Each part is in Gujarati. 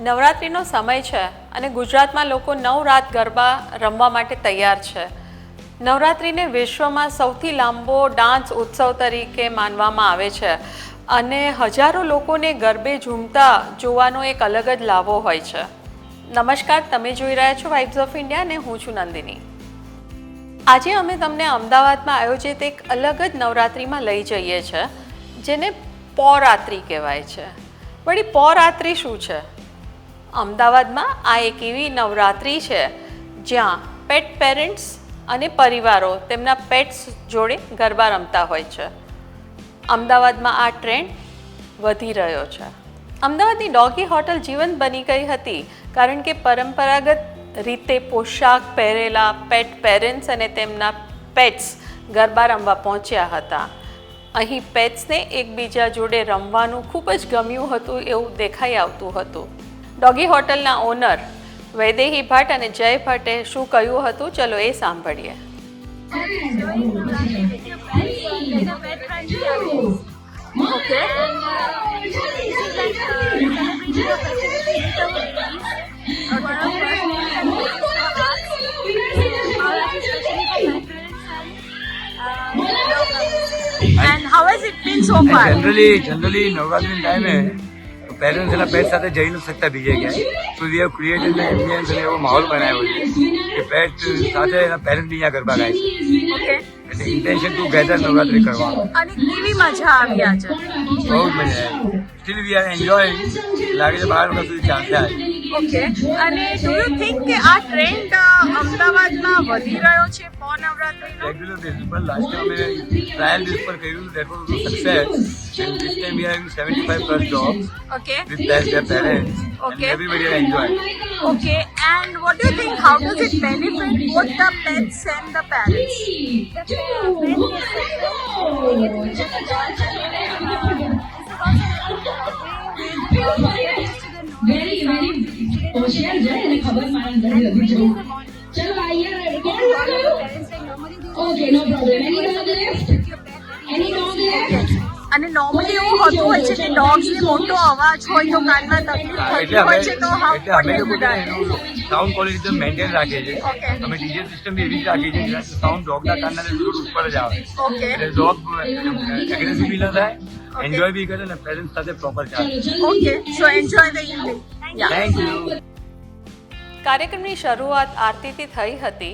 નવરાત્રિનો સમય છે અને ગુજરાતમાં લોકો નવ રાત ગરબા રમવા માટે તૈયાર છે. નવરાત્રિને વિશ્વમાં સૌથી લાંબો ડાન્સ ઉત્સવ તરીકે માનવામાં આવે છે અને હજારો લોકોને ગરબે ઝૂમતા જોવાનો એક અલગ જ લાવો હોય છે. નમસ્કાર, તમે જોઈ રહ્યા છો વાઇબ્સ ઓફ ઇન્ડિયા અને હું છું નંદિની. આજે અમે તમને અમદાવાદમાં આયોજિત એક અલગ જ નવરાત્રિમાં લઈ જઈએ છીએ જેને પૌરાત્રિ કહેવાય છે. વળી પૌરાત્રિ શું છે? અમદાવાદમાં આ એક એવી નવરાત્રિ છે જ્યાં પેટ પેરેન્ટ્સ અને પરિવારો તેમના પેટ્સ જોડે ગરબા રમતા હોય છે. અમદાવાદમાં આ ટ્રેન્ડ વધી રહ્યો છે. અમદાવાદની ડોગી હોટલ જીવંત બની ગઈ હતી કારણ કે પરંપરાગત રીતે પોશાક પહેરેલા પેટ પેરેન્ટ્સ અને તેમના પેટ્સ ગરબા રમવા પહોંચ્યા હતા. અહીં પેટ્સને એકબીજા જોડે રમવાનું ખૂબ જ ગમ્યું હતું એવું દેખાઈ આવતું હતું. ડોગી હોટલના ઓનર વૈદેહી ભટ્ટ અને જય ભટ્ટે શું કહ્યું હતું ચલો એ સાંભળીએ And how has it been so far? Generally, generally, Navratri time. Parents એના પેટ સાથે જઈ નથી શકતા બીજે ક્યાંય. તો we have created the ambience અને એવો માહોલ બનાવ્યો છે કે પેટ સાથે એના પેરેન્ટ્સ અહીંયા ગરબા ગાય છે. એટલે ઇન્ટેન્શન ટુ ગેધર નવરાત્રી કરવાનું. અને કેવી મજા આવી આજે? બહુ મજા આવી. સ્ટીલ વી આર એન્જોય લાગે છે બાર વખત સુધી ચાલશે આજે. ઓકે અને ડુ યુ થિંક કે આ ટ્રેન્ડ અમદાવાદમાં વધી રહ્યો છે પો નવરાત્રીનો રેગ્યુલર બેઝ પર લાસ્ટ ટાઈમ મેં ટ્રાયલ બેઝ પર કર્યું that was success And this time we are having 75 plus jobs okay. with their parents. Okay. And everybody will enjoy. Okay, and what do you think? How does it benefit both the pets and the parents? The very very होशियार जो है खबर मान रही अभी चलो आइए okay no problem any left અને નોર્મલી એવું હોતું હોય છે કે ડોગ્સને મોટો અવાજ હોય તો કાનમાં તકલીફ થતી હોય છે તો હાઉ ને સાઉન્ડ ક્વોલિટી મેન્ટેન રાખીએ છીએ. અમે ડીજે સિસ્ટમ બી એવી રાખીએ છીએ કે સાઉન્ડ ડોગના કાનના થોડું ઉપર જ આવે. ઓકે એટલે ડોગ એગ્રેસિવ બી ન થાય એન્જોય બી કરે ને પેરેન્ટ્સ સાથે પ્રોપર ચાલે. Okay so enjoy the evening thank you કાર્યક્રમની શરૂઆત આરતીથી થઈ હતી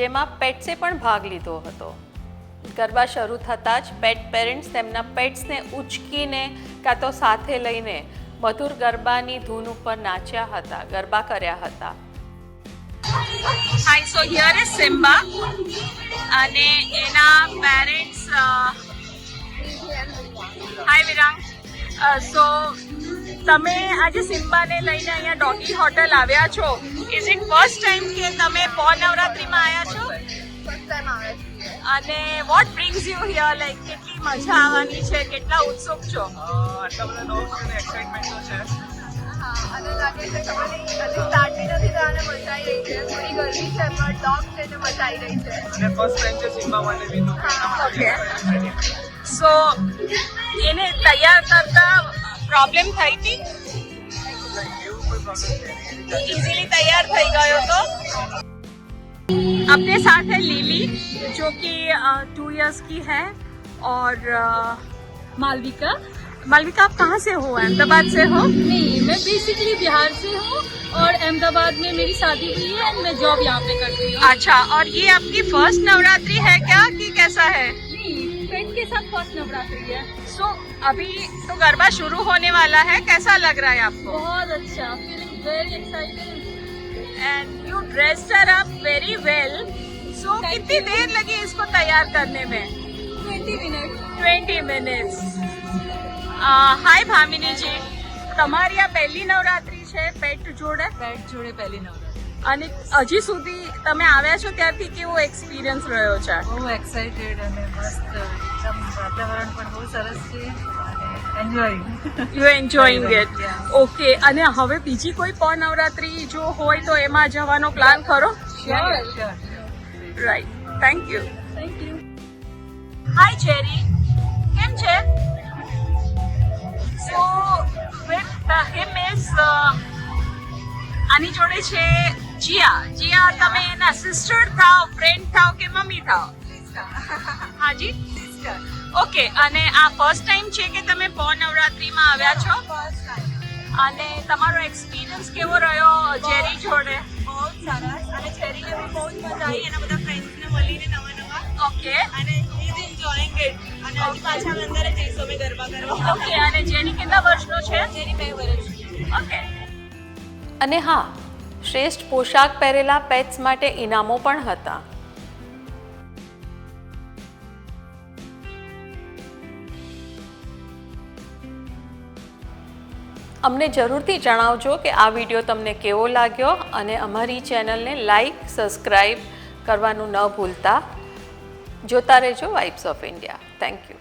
જેમાં પેટ્સે પણ ભાગ લીધો હતો. ગરબા શરૂ થતાં જ પેટ પેરેન્ટ્સ તેમના પેટ્સને ઉચકીને કાં તો સાથે લઈને મધુર ગરબાની ધૂન ઉપર નાચ્યા હતા, ગરબા કર્યા હતા. Hi so here is Simba અને એના પેરેન્ટ્સ હાય વિરાંગ સો તમે આજે સિમ્બાને લઈને અહીંયા ડોગી હોટલ આવ્યા છો. ઇઝ ઇટ ફર્સ્ટ ટાઈમ કે તમે પો નવરાત્રિમાં આવ્યા છો? અને what brings you here like કેટલી મજા આવવાની છે? કેટલા ઉત્સુક છો? આટલા બધા લોકો અને એક્સાઇટમેન્ટ તો છે. અને લાગે છે ખબર નહીં નથી થયા અને રહી છે. પણ ડોગ છે તો મજા આવી છે. અને ફર્સ્ટ ટાઈમ સો એને તૈયાર કરતા પ્રોબ્લેમ થઈ હતી? ઇઝીલી તૈયાર થઈ ગયો તો? अपने साथ है लीली जो कि टू इयर्स की है और मालविका? मालविका आप कहाँ से हो? अहमदाबाद से हो? नहीं मैं बेसिकली बिहार से हूँ और अहमदाबाद में मेरी शादी हुई है एंड मैं जॉब यहाँ पे करती हूँ। अच्छा और ये आपकी फ़र्स्ट नवरात्रि है क्या कि कैसा है? फ्रेंड के साथ फ़र्स्ट नवरात्रि है। सो so, अभी तो गरबा शुरू होने वाला है कैसा लग रहा है आपको? बहुत अच्छा feeling very excited and you dressed her up very well so कितनी देर लगी इसको तैयार करने में twenty minute twenty minutes hi ભામિનીજી તમારી આ પહેલી નવરાત્રી છે પેટ જોડે पेट जोड़े पहली नवरात्रि અને હજી સુધી તમે આવ્યા છો ત્યારથી કેવો એક્સપિરિયન્સ રહ્યો છે બહુ એક્સાઇટેડ અને મસ્ત એકદમ વાતાવરણ પણ બહુ સરસ છે અને enjoy you enjoying it okay અને હવે બીજી કોઈ પણ નવરાત્રી જો હોય તો એમાં જવાનો પ્લાન ખરો? Right thank you thank you hi Cherry કેમ છે? સો વિથ હિમ ઇઝ આની જોડે છે જીયા. જીયા તમે એના સિસ્ટર થાવ ફ્રેન્ડ થાવ કે મમ્મી થાવ? હાજી? સિસ્ટર ઓકે અને આ ફર્સ્ટ ટાઈમ છે કે તમે પો નવરાત્રીમાં આવ્યા છો? અને તમારો એક્સપિરિયન્સ કેવો રહ્યો જેરી જોડે? બહુ જ સરસ. અને જેરીને બી બહુ જ મજા આવી. એના બધા ફ્રેન્ડ્સને મળીને નવા નવા. ઓકે. અને ઇઝ એન્જોયિંગ ઇટ અને હજી પાછા અંદર જઈશું અમે ગરબા કરવા. ઓકે અને જેની કેટલા વર્ષનો છે? જેની બે વર્ષ. ઓકે. અને હા શ્રેષ્ઠ પોશાક પહેરેલા પેટ્સ માટે ઇનામો પણ હતા. અમને જરૂરથી જણાવજો કે આ વીડિયો તમને કેવો લાગ્યો અને અમારી ચેનલને લાઈક, સબસ્ક્રાઈબ કરવાનું ન ભૂલતા. જોતા રહેજો vibes of India thank you